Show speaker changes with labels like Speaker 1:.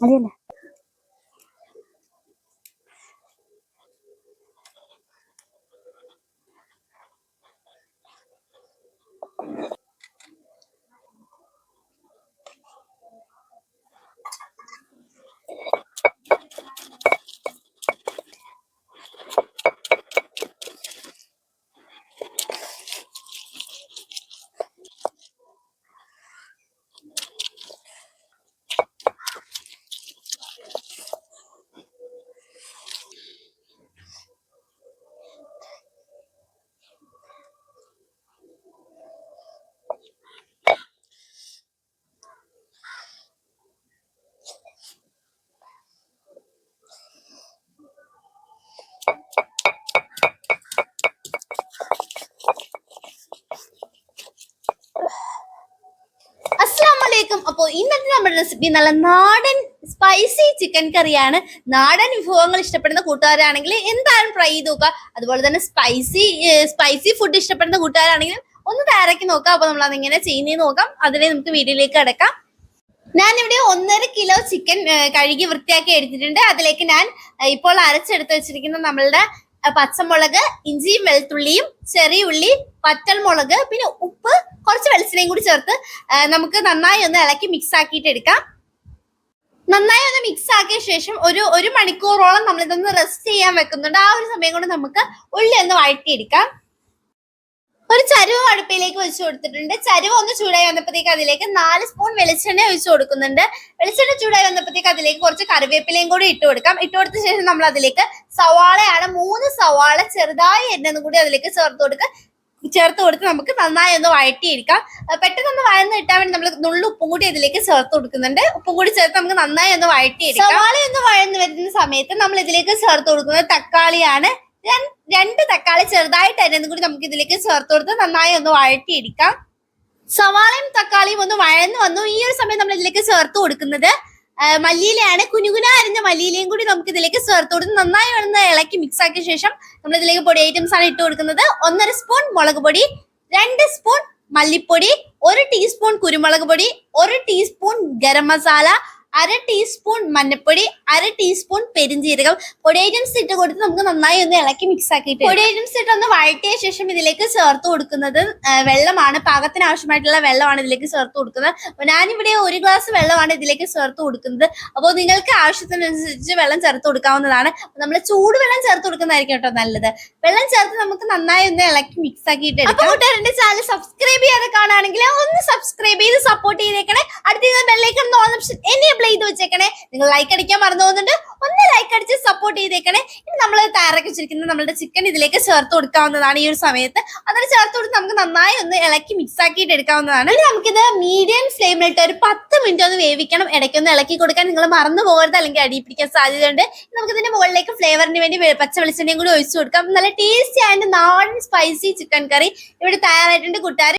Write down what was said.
Speaker 1: Mariana.
Speaker 2: അസ്സാം അപ്പോൾ ഇന്നത്തെ നമ്മുടെ റെസിപ്പി നല്ല നാടൻ സ്പൈസി ചിക്കൻ കറിയാണ്. നാടൻ വിഭവങ്ങൾ ഇഷ്ടപ്പെടുന്ന കൂട്ടുകാരാണെങ്കിൽ എന്തായാലും ട്രൈ ചെയ്ത് നോക്കുക. അതുപോലെ തന്നെ സ്പൈസി സ്പൈസി ഫുഡ് ഇഷ്ടപ്പെടുന്ന കൂട്ടുകാരാണെങ്കിൽ ഒന്ന് തയ്യാറാക്കി നോക്കാം അപ്പോൾ നമ്മൾ അതെങ്ങനെ ചെയ്യുന്നേ നോക്കാം. അതിനെ നമുക്ക് വീഡിയോയിലേക്ക് ഞാൻ ഇവിടെ ഒന്നര കിലോ ചിക്കൻ കഴുകി വൃത്തിയാക്കി എടുത്തിട്ടുണ്ട്. അതിലേക്ക് ഞാൻ ഇപ്പോൾ അരച്ചെടുത്ത് വെച്ചിരിക്കുന്ന നമ്മളുടെ പച്ചമുളക് ഇഞ്ചിയും വെളുത്തുള്ളിയും ചെറിയ ഉള്ളി പറ്റൽമുളക് പിന്നെ ഉപ്പ് കുറച്ച് വെളിച്ചെണ്ണയും കൂടി ചേർത്ത് നമുക്ക് നന്നായി ഒന്ന് ഇളക്കി മിക്സ് ആക്കിയിട്ട് എടുക്കാം. നന്നായി ഒന്ന് മിക്സ് ആക്കിയ ശേഷം ഒരു ഒരു മണിക്കൂറോളം നമ്മൾ ഇതൊന്ന് റെസ്റ്റ് ചെയ്യാൻ വെക്കുന്നുണ്ട്. ആ ഒരു സമയം കൊണ്ട് നമുക്ക് ഉള്ളി ഒന്ന് വഴറ്റിയെടുക്കാം. ഒരു ചരുവ് അടുപ്പിലേക്ക് വെച്ച് കൊടുത്തിട്ടുണ്ട്. ചരുവ് ഒന്ന് ചൂടായി വന്നപ്പോഴത്തേക്ക് അതിലേക്ക് നാല് സ്പൂൺ വെളിച്ചെണ്ണ ഒഴിച്ച് കൊടുക്കുന്നുണ്ട്. വെളിച്ചെണ്ണ ചൂടായി വന്നപ്പോഴത്തേക്ക് അതിലേക്ക് കുറച്ച് കറിവേപ്പിലയും കൂടി ഇട്ട് കൊടുക്കാം. ഇട്ട് കൊടുത്ത ശേഷം നമ്മൾ അതിലേക്ക് സവാളയാണ് മൂന്ന് സവാള ചെറുതായി എണ്ണ കൂടി അതിലേക്ക് ചേർത്ത് കൊടുക്കുക. ചേർത്ത് കൊടുത്ത് നമുക്ക് നന്നായി ഒന്ന് വഴറ്റിയെടുക്കാം പെട്ടെന്ന് ഒന്ന് വഴന്ന് കിട്ടാൻ വേണ്ടി നമ്മൾ നുള്ളു ഉപ്പും കൂടി ഇതിലേക്ക് ചേർത്ത് കൊടുക്കുന്നുണ്ട്. ഉപ്പും കൂടി ചേർത്ത് നമുക്ക് നന്നായി ഒന്ന് വഴറ്റിയെടുക്കാം. സവാള ഒന്ന് വഴന്ന് വരുന്ന സമയത്ത് നമ്മൾ ഇതിലേക്ക് ചേർത്ത് കൊടുക്കുന്നത് തക്കാളിയാണ്. രണ്ട് തക്കാളി ചെറുതായിട്ട് അരിഞ്ഞതും കൂടി നമുക്ക് ഇതിലേക്ക് ചേർത്ത് കൊടുത്ത് നന്നായി ഒന്ന് വഴറ്റിയെടുക്കാം. സവാളയും തക്കാളിയും ഒന്ന് വഴന്ന് വന്നു. ഈ ഒരു സമയം നമ്മൾ ഇതിലേക്ക് ചേർത്ത് കൊടുക്കുന്നത് മല്ലിയിലയാണ്. കുനുകുന അരിഞ്ഞ മല്ലിയിലയും കൂടി നമുക്ക് ഇതിലേക്ക് ചേർത്ത് കൊടുത്ത് നന്നായി ഒന്ന് ഇളക്കി മിക്സ് ആക്കിയ ശേഷം നമ്മൾ ഇതിലേക്ക് പൊടി ഐറ്റംസ് ആണ് ഇട്ട് കൊടുക്കുന്നത്. ഒന്നര സ്പൂൺ മുളക് പൊടി രണ്ട് സ്പൂൺ മല്ലിപ്പൊടി ഒരു ടീസ്പൂൺ കുരുമുളക് പൊടി ഒരു ടീസ്പൂൺ ഗരം മസാല അര ടീസ്പൂൺ മഞ്ഞപ്പൊടി അര ടീസ്പൂൺ പെരിഞ്ജീരകം പൊടിയേറ്റംസ് ഇട്ട് കൊടുത്ത് നമുക്ക് നന്നായി ഒന്ന് ഇളക്കി മിക്സ് ആക്കിയിട്ട് പൊടിയേറ്റംസ് ഇട്ട് ഒന്ന് വഴറ്റിയ ശേഷം ഇതിലേക്ക് ചേർത്ത് കൊടുക്കുന്നത് വെള്ളമാണ്. പാകത്തിന് ആവശ്യമായിട്ടുള്ള വെള്ളമാണ് ഇതിലേക്ക് ചേർത്ത് കൊടുക്കുന്നത്. അപ്പൊ ഞാനിവിടെ ഒരു ഗ്ലാസ് വെള്ളമാണ് ഇതിലേക്ക് ചേർത്ത് കൊടുക്കുന്നത്. അപ്പോൾ നിങ്ങൾക്ക് ആവശ്യത്തിനനുസരിച്ച് വെള്ളം ചേർത്ത് കൊടുക്കാവുന്നതാണ്. നമ്മൾ ചൂടുവെള്ളം ചേർത്ത് കൊടുക്കുന്നതായിരിക്കും കേട്ടോ നല്ലത്. വെള്ളം ചേർത്ത് നമുക്ക് നന്നായി ഒന്ന് ഇളക്കി മിക്സ് ആക്കിയിട്ട് എടുക്കാം. കൂട്ടുകാരുടെ ചാനൽ സബ്സ്ക്രൈബ് ചെയ്യാതെ കാണുകയാണെങ്കിൽ ഒന്ന് സബ്സ്ക്രൈബ് ചെയ്ത് സപ്പോർട്ട് ചെയ്തേക്കണേ. അടുത്ത ബെല്ലൈക്കൺ ഓപ്ഷൻ എനേബിൾ ചെയ്ത് വെച്ചേക്കണേ. നിങ്ങൾ ലൈക്ക് അടിക്കാൻ മറന്നു പോകുന്നുണ്ട്. ഒന്ന് ലൈക്ക് അടിച്ച് സപ്പോർട്ട് ചെയ്തേക്കണേ. ഇനി നമ്മൾ തയ്യാറാക്കി വെച്ചിരിക്കുന്ന നമ്മുടെ ചിക്കൻ ഇതിലേക്ക് ചേർത്ത് കൊടുക്കാവുന്നതാണ് ഈ ഒരു സമയത്ത്. അതിന് ചേർത്ത് കൊടുത്ത് നമുക്ക് നന്നായി ഒന്ന് ഇളക്കി മിക്സ് ആക്കിയിട്ട് എടുക്കാവുന്നതാണ്. ഇനി നമുക്കിത് മീഡിയം ഫ്ലെയിമിലിട്ട് ഒരു പത്ത് മിനിറ്റ് ഒന്ന് വേവിക്കണം. ഇടയ്ക്കൊന്ന് ഇളക്കി കൊടുക്കാൻ നിങ്ങൾ മറന്നു പോകരുത് അല്ലെങ്കിൽ അടി പിടിക്കാൻ സാധ്യതയുണ്ട്. നമുക്ക് ഇതിന്റെ മുകളിലേക്ക് ഫ്ലേവറിന് വേണ്ടി പച്ച വെളിച്ചെണ്ണയും കൂടി ഒഴിച്ചു കൊടുക്കാം. നല്ല ടേസ്റ്റി ആൻഡ് നാടൻ സ്പൈസി ചിക്കൻ കറി ഇവിടെ തയ്യാറായിട്ടുണ്ട് കൂട്ടുകാർ